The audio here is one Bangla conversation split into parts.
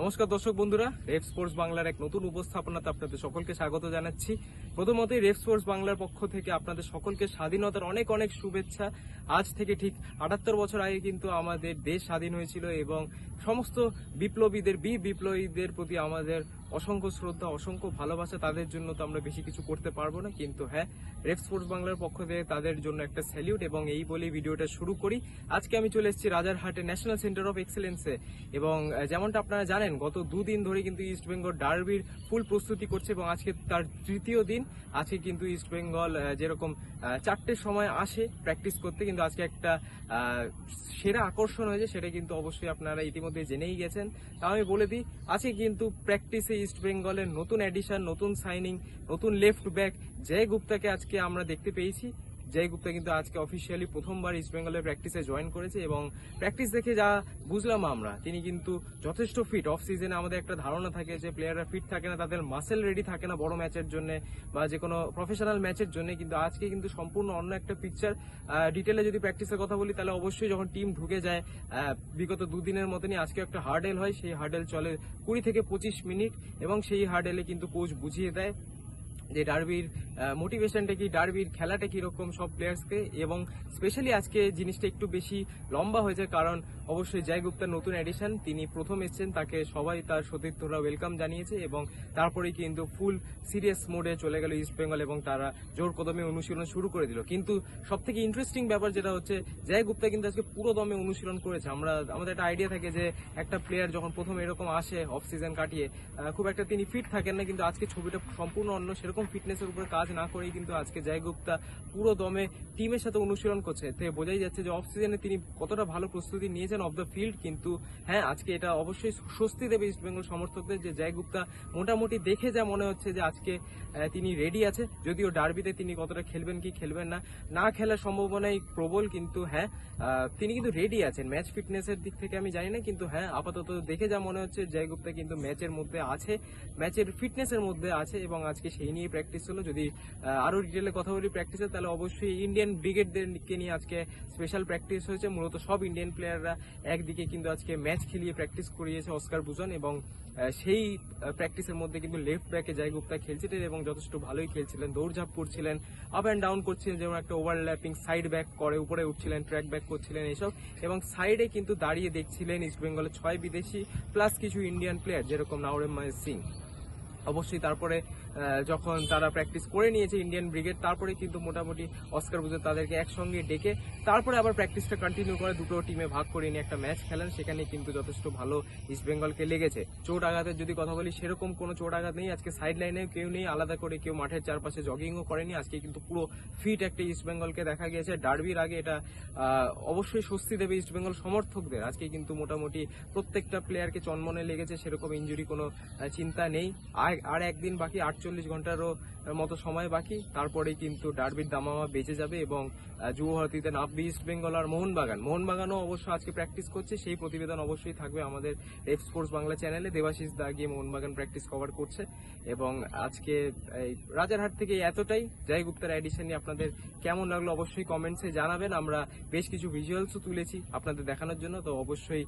নমস্কার দর্শক বন্ধুরা রেফ স্পোর্টস বাংলার এক নতুন উপস্থাপনাতে আপনাদের সকলকে স্বাগত জানাচ্ছি। প্রথমত রেফ স্পোর্টস বাংলার পক্ষ থেকে আপনাদের সকলকে স্বাধীনতার অনেক অনেক শুভেচ্ছা। আজ থেকে ঠিক আটাত্তর বছর আগে কিন্তু আমাদের দেশ স্বাধীন হয়েছিল এবং সমস্ত বিপ্লবীদের, বি বিপ্লবীদের প্রতি আমাদের অসংখ্য শ্রদ্ধা, অসংখ্য ভালোবাসা তাদের জন্য তো আমরা বেশি কিছু করতে পারব না, কিন্তু হ্যাঁ রেফ স্পোর্টস বাংলার পক্ষ থেকে তাদের জন্য একটা স্যালিউট এবং এই বলেই ভিডিওটা শুরু করি। আজকে আমি চলে এসেছি রাজারহাটে ন্যাশনাল সেন্টার অফ এক্সেলেন্সে এবং যেমনটা আপনারা জানেন, গত দুদিন ধরে কিন্তু ইস্ট বেঙ্গল ডার্বির ফুল প্রস্তুতি করছে এবং আজকে তার তৃতীয় দিন। আজকে কিন্তু ইস্ট বেঙ্গল যেরকম চারটের সময় আসে প্র্যাকটিস করতে, কিন্তু আজকে একটা সেরা আকর্ষণ হয়েছে, সেটা কিন্তু অবশ্যই আপনারা ইতিমধ্যে জেনেই গেছেন। তা আমি বলে দিই, আজকে কিন্তু প্র্যাকটিসে ইস্ট বেঙ্গলের নতুন অ্যাডিশন নতুন সাইনিং নতুন লেফট ব্যাক জয় গুপ্তাকে আজকে আমরা দেখতে পেয়েছি। জয় গুপ্তা কিন্তু আজকে অফিসিয়ালি প্রথমবার ইস্ট বেঙ্গলের প্র্যাকটিসে জয়েন করেছে এবং প্র্যাকটিস দেখে যা বুঝলাম আমরা, তিনি কিন্তু যথেষ্ট ফিট অফ সিজনে আমাদের একটা ধারণা থাকে যে প্লেয়াররা ফিট থাকে না, তাদের মাসেল রেডি থাকে না বড় ম্যাচের জন্য বা যে কোনো প্রফেশনাল ম্যাচের জন্য, কিন্তু আজকে কিন্তু সম্পূর্ণ অন্য একটা পিকচার ডিটেলে যদি প্র্যাকটিসের কথা বলি, তাহলে অবশ্যই যখন টিম ঢুকে যায় বিগত দুদিনের মতনই আজকে একটা হার্ডেল হয়। সেই হার্ডেল চলে কুড়ি থেকে পঁচিশ মিনিট এবং সেই হার্ডেলে কিন্তু কোচ বুঝিয়ে দেয়। যে ডার্বির মোটিভেশনটা কি, ডার্বির খেলাটা কীরকম সব প্লেয়ার্সকে এবং স্পেশালি আজকে জিনিসটা একটু বেশি লম্বা হয়েছে কারণ অবশ্যই জয় গুপ্তার নতুন এডিশন তিনি প্রথম এসেছেন, তাকে সবাই তার সতীর্থরা ওয়েলকাম জানিয়েছে এবং তারপরেই কিন্তু ফুল সিরিয়াস মোডে চলে গেল ইস্ট বেঙ্গল এবং তারা জোর কদমে অনুশীলন শুরু করে দিল। কিন্তু সব থেকে ইন্টারেস্টিং ব্যাপার যেটা হচ্ছে জয় গুপ্তা কিন্তু আজকে পুরো দমে অনুশীলন করেছে। আমরা, আমাদের একটা আইডিয়া থাকে যে একটা প্লেয়ার যখন প্রথম এরকম আসে অফ সিজন কাটিয়ে খুব একটা তিনি ফিট থাকেন না, কিন্তু আজকে ছবিটা সম্পূর্ণ অন্য সেরকম ফিটনেসের উপর কাজ না করেই কিন্তু আজকে জয় গুপ্তা পুরো দমে টিমের সাথে অনুশীলন করছে। এতে বোঝাই যাচ্ছে যে অফ সিজনে তিনি কতটা ভালো প্রস্তুতি নিয়েছেন অফ দ্য ফিল্ড কিন্তু হ্যাঁ আজকে এটা অবশ্যই স্বস্তি দেবে ইস্ট বেঙ্গল সমর্থকদের যে জয় গুপ্তা মোটামুটি দেখে যা মনে হচ্ছে যে আজকে তিনি রেডি আছে। যদিও ডার্বিতে তিনি কতটা খেলবেন কি খেলবেন না না খেলার সম্ভাবনাই প্রবল, কিন্তু হ্যাঁ তিনি কিন্তু রেডি আছেন। ম্যাচ ফিটনেসের দিক থেকে আমি জানি না, কিন্তু হ্যাঁ আপাতত দেখে যা মনে হচ্ছে জয় গুপ্তা কিন্তু ম্যাচের মধ্যে আছে ম্যাচের ফিটনেসের মধ্যে আছে এবং আজকে সেই নিয়ে প্র্যাকটিস হলো। যদি আহ, আরও ডিটেলে কথা বলি প্র্যাকটিসে তাহলে অবশ্যই ইন্ডিয়ান ব্রিগেডদেরকে নিয়ে আজকে স্পেশাল প্র্যাকটিস হয়েছে। মূলত সব ইন্ডিয়ান প্লেয়াররা একদিকে কিন্তু আজকে ম্যাচ খেলিয়ে প্র্যাকটিস করিয়েছে অস্কার বুজন এবং সেই প্র্যাকটিসের মধ্যে কিন্তু লেফট ব্যাকে জয় গুপ্তা খেলছিলেন এবং যথেষ্ট ভালোই খেলছিলেন। দৌড়ঝাঁপ করছিলেন আপ অ্যান্ড ডাউন করছিলেন যেমন একটা ওভারল্যাপিং সাইড ব্যাক করে উপরে উঠছিলেন ট্র্যাক ব্যাক করছিলেন এসব। এবং সাইডে কিন্তু দাঁড়িয়ে দেখছিলেন ইস্ট বেঙ্গলের ছয় বিদেশি প্লাস কিছু ইন্ডিয়ান প্লেয়ার যেরকম নাওরেম সিং অবশ্যই তারপরে যখন তারা প্র্যাকটিস করে নিয়েছে ইন্ডিয়ান ব্রিগেড তারপরে কিন্তু মোটামুটি অস্কার বুঝে তাদেরকে একসঙ্গে ডেকে তারপরে আবার প্র্যাকটিসটা কন্টিনিউ করে দুটো টিমে ভাগ করে নিয়ে একটা ম্যাচ খেলেন। সেখানে কিন্তু যথেষ্ট ভালো ইস্ট বেঙ্গলকে লেগেছে। চোট আঘাতের যদি কথা বলি, সেরকম কোনো চোট আঘাত নেই। আজকে সাইড লাইনে কেউ নেই, আলাদা করে কেউ মাঠের চারপাশে জগিংও করেনি। আজকে কিন্তু পুরো ফিট একটা ইস্ট বেঙ্গলকে দেখা গিয়েছে। ডার্বির আগে এটা অবশ্যই স্বস্তি দেবে ইস্ট বেঙ্গল সমর্থকদের। আজকে কিন্তু মোটামুটি প্রত্যেকটা প্লেয়ারকে চনমনে লেগেছে, সেরকম ইঞ্জুরি কোনো চিন্তা নেই। আর- আর একদিন বাকি আটচল্লিশ ঘন্টারও মতো সময় বাকি। তারপরেই কিন্তু ডার্বির দামামা বেঁচে যাবে এবং যুব ভারতীতে নামবে ইস্ট বেঙ্গল আর মোহনবাগান। মোহনবাগানও অবশ্য আজকে প্র্যাকটিস করছে, সেই প্রতিবেদন অবশ্যই থাকবে আমাদের রেফ স্পোর্টস বাংলা চ্যানেলে দেবাশিস দা গিয়ে মোহনবাগান প্র্যাকটিস কভার করছে এবং আজকে, এই রাজারহাট থেকে এতটাই। জয় গুপ্তার এডিশন নিয়ে আপনাদের কেমন লাগল অবশ্যই কমেন্টসে জানাবেন। আমরা বেশ কিছু ভিজুয়ালসও তুলেছি আপনাদের দেখানোর জন্য। তো অবশ্যই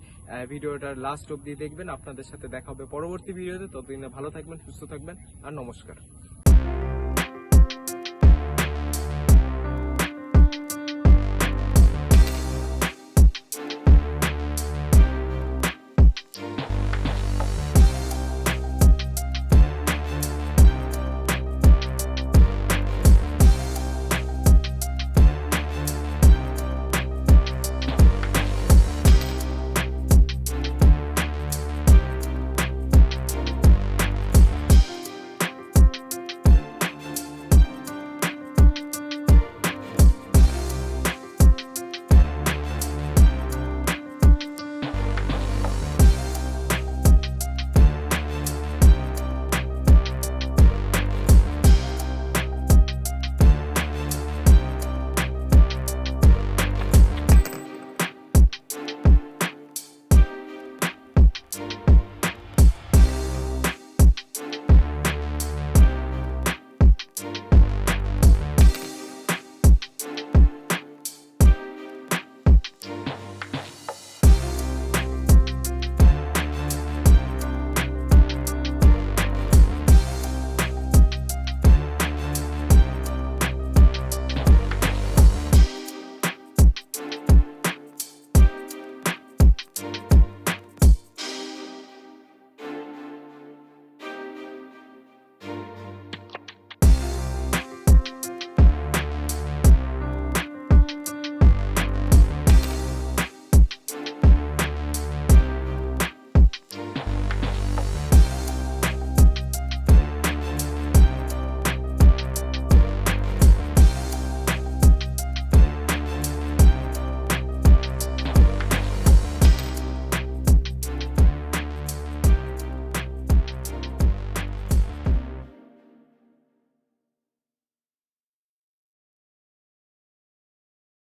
ভিডিওটার লাস্ট অব্দি দেখবেন। আপনাদের সাথে দেখা হবে পরবর্তী ভিডিওতে। ততদিনে ভালো থাকবেন, সুস্থ থাকবেন, আর নমস্কার। Oscar.